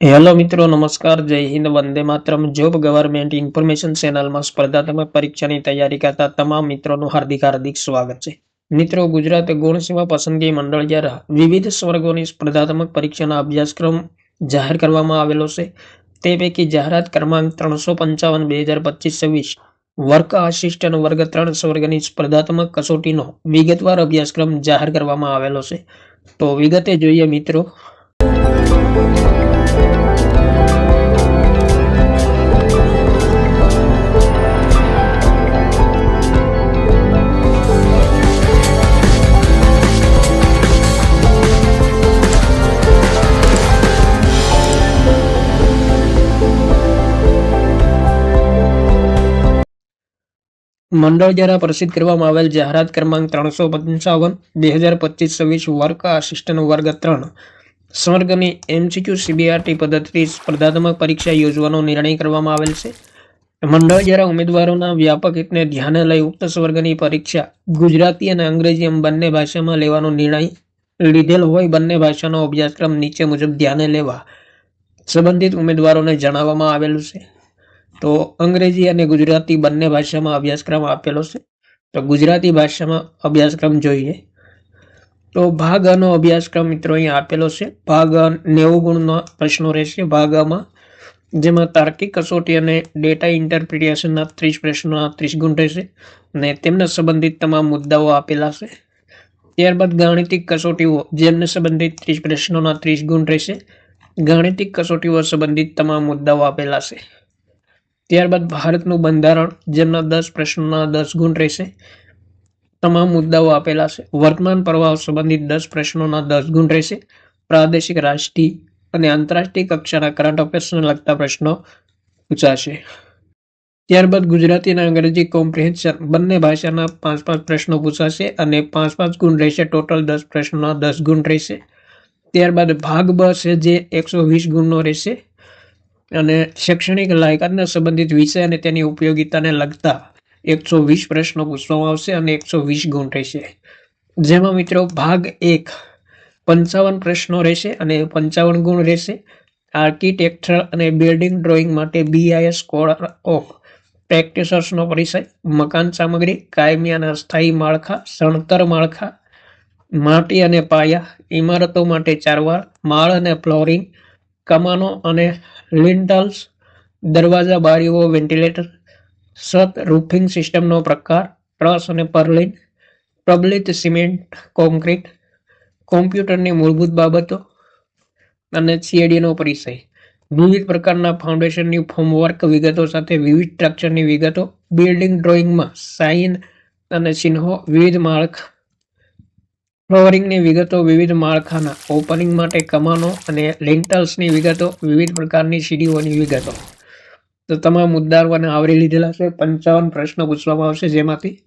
Hello મિત્રો, નમસ્કાર, જય હિન્દ, વંદે માતરમ. જોબ ગવર્મેન્ટ ઇન્ફોર્મેશન ચેનલમાં સ્પર્ધાત્મક પરીક્ષાની તૈયારી કરતા તમામ મિત્રોનું હાર્દિક હાર્દિક સ્વાગત છે. મિત્રો, ગુજરાત ગુણ સેવા પસંદગી મંડળ દ્વારા વિવિધ સ્વર્ગોની સ્પર્ધાત્મક પરીક્ષાના અભ્યાસક્રમ જાહેર કરવામાં આવેલો છે. તે પૈકી જાહેરાત ક્રમાંક ત્રણસો પંચાવન, બે હજાર પચીસ, છવ્વીસ, વર્ક આસિસ્ટન્ટ વર્ગ ત્રણ સ્વર્ગની સ્પર્ધાત્મક કસોટીનો વિગતવાર અભ્યાસક્રમ જાહેર કરવામાં આવેલો છે. તો વિગતે જોઈએ મિત્રો મંડળ દ્વારા પ્રસિદ્ધ કરવામાં આવેલ જાહેરાત ક્રમાંક ત્રણસો પંચાવન બે હજાર પચીસ છવ્વીસ વર્ક આસિસ્ટન્ટ વર્ગ ત્રણ. સ્વર્ગની એમસીક્યુ સીબીઆરટી પદ્ધતિથી સ્પર્ધાત્મક પરીક્ષા યોજવાનો નિર્ણય કરવામાં આવેલ છે. મંડળ દ્વારા ઉમેદવારોના વ્યાપક હિતને ધ્યાને લઈ ઉક્ત સ્વર્ગની પરીક્ષા ગુજરાતી અને અંગ્રેજી એમ બંને ભાષામાં લેવાનો નિર્ણય લીધેલ હોય બંને ભાષાનો અભ્યાસક્રમ નીચે મુજબ ધ્યાને લેવા સંબંધિત ઉમેદવારોને જણાવવામાં આવેલું છે. તો અંગ્રેજી અને ગુજરાતી બંને ભાષામાં અભ્યાસક્રમ આપેલો છે. તો ગુજરાતી ભાષામાં અભ્યાસક્રમ જોઈએ. તો ભાગ અનો અભ્યાસક્રમ મિત્રો અહીંયા આપેલો છે. ભાગ નેવું ગુણનો પ્રશ્નો રહેશે. ભાગ અમાં જેમાં તાર્કિક કસોટી અને ડેટા ઇન્ટરપ્રિટેશનના ત્રીસ પ્રશ્નોના ત્રીસ ગુણ રહેશે અને તેમના સંબંધિત તમામ મુદ્દાઓ આપેલા છે. ત્યારબાદ ગાણિતિક કસોટીઓ જેમને સંબંધિત ત્રીસ પ્રશ્નોના ત્રીસ ગુણ રહેશે. ગાણિતિક કસોટીઓ સંબંધિત તમામ મુદ્દાઓ આપેલા છે. ત્યારબાદ ભારતનું બંધારણ જેમના દસ પ્રશ્નોના દસ ગુણ રહેશે. તમામ મુદ્દાઓ આપેલા છે. વર્તમાન પ્રવાહ સંબંધિત દસ પ્રશ્નોના દસ ગુણ રહેશે. પ્રાદેશિક, રાષ્ટ્રીય અને આંતરરાષ્ટ્રીય કક્ષાના કરંટ અફેર્સને લગતા પ્રશ્નો પૂછાશે. ત્યારબાદ ગુજરાતી અને અંગ્રેજી કોમ્પ્રિહેન્શન બંને ભાષાના પાંચ પાંચ પ્રશ્નો પૂછાશે અને પાંચ પાંચ ગુણ રહેશે. ટોટલ દસ પ્રશ્નોના દસ ગુણ રહેશે. ત્યારબાદ ભાગ બ છે જે એકસો વીસ ગુણનો રહેશે. અને શૈક્ષણિક લાયકાતને સંબંધિત વિષય અને તેની ઉપયોગિતાને લગતા એકસો વીસ પ્રશ્નો પૂછવામાં આવશે અને એકસો વીસ ગુણ રહેશે. જેમાં મિત્રો ભાગ એક પંચાવન પ્રશ્નો રહેશે અને પંચાવન ગુણ રહેશે. આર્કિટેક્ચર અને બિલ્ડિંગ ડ્રોઈંગ માટે બીઆઈએસ કોડ ઓફ પ્રેક્ટિસર્સનો પરિચય. મકાન સામગ્રી કાયમી અને અસ્થાયી માળખા, સણતર માળખા, માટી અને પાયા, ઇમારતો માટે ચારવાર માળ અને ફ્લોરિંગ કમાનો અને લિન્ટલ્સ, દરવાજા, બારીઓ, વેન્ટિલેટર, સત રૂફિંગ સિસ્ટમનો પ્રકાર, ટ્રસ અને પર્લિન પ્રબલિત સિમેન્ટ કોન્ક્રીટ કોમ્પ્યુટરની મૂળભૂત બાબતો અને સીએડીનો પરિચય. વિવિધ પ્રકારના ફાઉન્ડેશનની ફોર્મવર્ક વિગતો સાથે વિવિધ સ્ટ્રક્ચરની વિગતો, બિલ્ડિંગ ડ્રોઈંગમાં સાઇન અને ચિહ્નો, વિવિધ માળખા ફ્લોરિંગની વિગતો વિવિધ માળખાના ઓપનિંગ માટે કમાનો અને લિન્ટલ્સની વિગતો વિવિધ પ્રકારની સીડીઓની વિગતો. તો તમામ મુદ્દાઓને આવરી લીધેલા છે. પંચાવન પ્રશ્નો પૂછવામાં આવશે જેમાંથી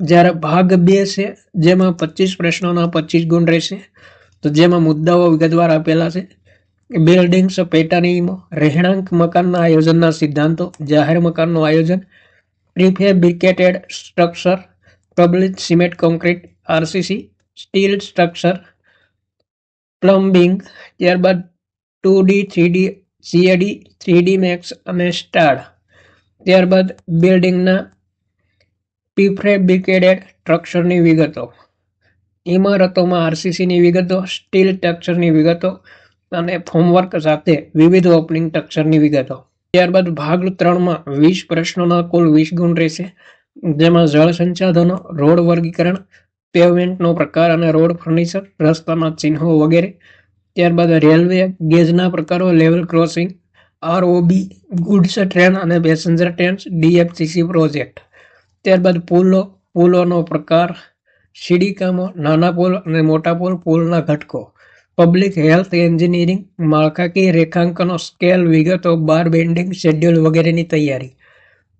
જ્યારે ભાગ બે છે, જેમાં પચીસ પ્રશ્નોના પચીસ ગુણ રહેશે, તો જેમાં મુદ્દાઓ વિગતવાર આપેલા છે. બિલ્ડિંગ્સ પેટાનીમો રહેણાંક મકાનના આયોજનના સિદ્ધાંતો, જાહેર મકાનનું આયોજન prefabricated structure પ્રબલિત cement concrete RCC, steel structure, plumbing, ત્યારબાદ two D three D CAD three D max અને સ્ટાર. ત્યારબાદ બિલ્ડિંગના પ્રીફેબ્રિકેટેડ સ્ટ્રક્ચરની વિગતો. ઇમારતોમાં આરસીસીની વિગતો, સ્ટીલ સ્ટ્રક્ચરની વિગતો અને ફોર્મવર્ક સાથે વિવિધ ઓપનિંગ સ્ટ્રક્ચરની વિગતો. ત્યારબાદ ભાગ ત્રણમાં વીસ પ્રશ્નોના કુલ વીસ ગુણ રહેશે. જેમાં જળ સંસાધનો રોડ વર્ગીકરણ પેવમેન્ટનો પ્રકાર અને રોડ ફર્નિચર, રસ્તાના ચિહ્નો વગેરે. ત્યારબાદ રેલવે ગેજના પ્રકારો, level crossing, ROB, goods train અને પેસેન્જર ટ્રેન ડીએફસીસી પ્રોજેક્ટ. ત્યારબાદ પુલો, પુલોનો પ્રકાર, સીડીકામો નાના પુલ અને મોટા પુલ, પુલના ઘટકો. પબ્લિક હેલ્થ એન્જિનિયરિંગ, માળખાકીય રેખાંકનો, સ્કેલ વિગતો, બાર બેન્ડિંગ, શેડ્યુલ વગેરેની તૈયારી.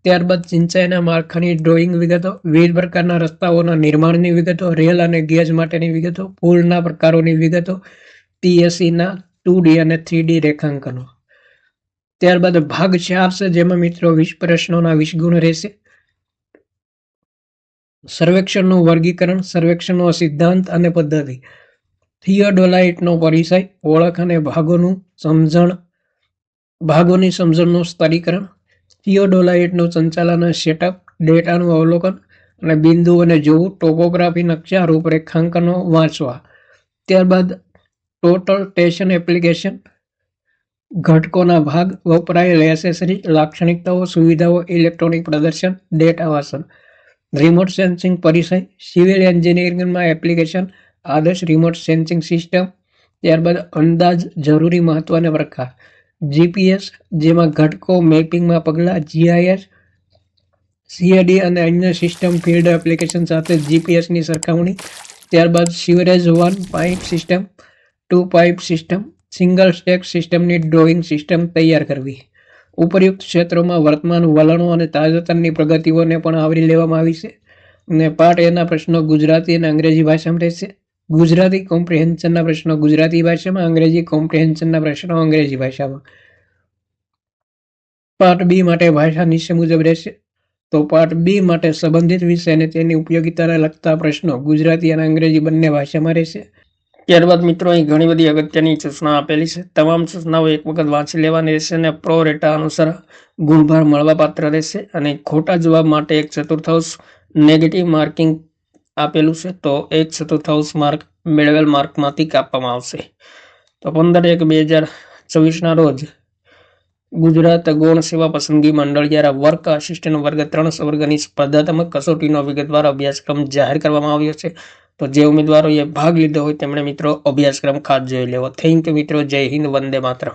ત્યારબાદ સિંચાઈના માળખાની ડ્રોઈંગ વિગતો, વિવિધ પ્રકારના રસ્તાઓના નિર્માણની વિગતો, રેલ અને ગેજ માટેની વિગતો, પુલના પ્રકારોની વિગતો પીએસસીના ટુ ડી અને થ્રી ડી રેખાંકનો. ત્યારબાદ ભાગ ચાર છે, જેમાં મિત્રો વીસ પ્રશ્નોના વીસ ગુણ રહેશે. સર્વેક્ષણનું વર્ગીકરણ, સર્વેક્ષણનો સિદ્ધાંત અને પદ્ધતિ. થિયોડોલાઇટનો પરિચય, ઓળખ અને ભાગોનું સમજણ, ભાગોની સમજણનું સ્તરીકરણ થિયોડોલાઇટનું સંચાલન સેટઅપ, ડેટાનું અવલોકન અને બિંદુઓને જોવું, ટોપોગ્રાફી નકશા, રૂપરેખાંકનો વાંચવા. ત્યારબાદ ટોટલ ટેશન એપ્લિકેશન, ઘટકોના ભાગ, વપરાયેલ એસેસરી લાક્ષણિકતાઓ, સુવિધાઓ, ઇલેક્ટ્રોનિક પ્રદર્શન, ડેટા વાસન રિમોટ સેન્સિંગ પરિસય, સિવિલ એન્જિનિયરિંગમાં એપ્લિકેશન, આદર્શ રિમોટ સેન્સિંગ સિસ્ટમ, ત્યારબાદ અંદાજ, જરૂરી મહત્વના પ્રકાર. જીપીએસ જેમાં ઘટકો મેપિંગમાં પગલાં જીઆઈએસ સીએડી અને અન્ય સિસ્ટમ ફિલ્ડ એપ્લિકેશન સાથે જીપીએસની સરખામણી. ત્યારબાદ sewerage one pipe system two pipe system single stack સિસ્ટમની ડ્રોઈંગ સિસ્ટમ તૈયાર કરવી. ઉપરયુક્ત ક્ષેત્રોમાં વર્તમાન વલણો અને તાજેતરની પ્રગતિઓને પણ આવરી લેવામાં આવી છે અને પાઠ એના પ્રશ્નો ગુજરાતી અને અંગ્રેજી ભાષામાં રહેશે. ગુજરાતી કોમ્પ્રિહેન્શનના પ્રશ્નો, ગુજરાતી ભાષામાં, અંગ્રેજી કોમ્પ્રિહેન્શનના પ્રશ્નો, અંગ્રેજી ભાષામાં. પાર્ટ બી માટે ભાષા નીચે મુજબ રહેશે. તો પાર્ટ બી માટે સંબંધિત વિષય અને તેની ઉપયોગિતાને લગતા પ્રશ્નો ગુજરાતી અને અંગ્રેજી બંને ભાષામાં રહેશે. ત્યારબાદ મિત્રો, અહીં ઘણી બધી અગત્યની સૂચના આપેલી છે. તમામ સૂચનાઓ એક વખત વાંચી લેવાની રહેશે અને પ્રો રેટા અનુસાર ગુણભાર મળવાપાત્ર રહેશે. અને ખોટા જવાબ માટે એક ચતુર્થાંશ નેગેટિવ માર્કિંગ આપેલું છે, તો એક ચતુર્થાંશ માર્ક મેળવેલ માર્કમાંથી કાપવામાં આવશે. તો પંદર એક બે હજાર ચોવીસના રોજ ગુજરાત ગૌણ સેવા પસંદગી મંડળ દ્વારા વર્ક આસિસ્ટન્ટ વર્ગ ત્રણ વર્ગની સ્પર્ધાત્મક કસોટીનો વિગતવાર અભ્યાસક્રમ જાહેર કરવામાં આવ્યો છે. તો જે ઉમેદવારોએ ભાગ લીધો હોય તેમણે મિત્રો અભ્યાસક્રમ ખાસ જોઈ લેવો. થેન્ક યુ મિત્રો. જય હિન્દ, વંદે માતરમ.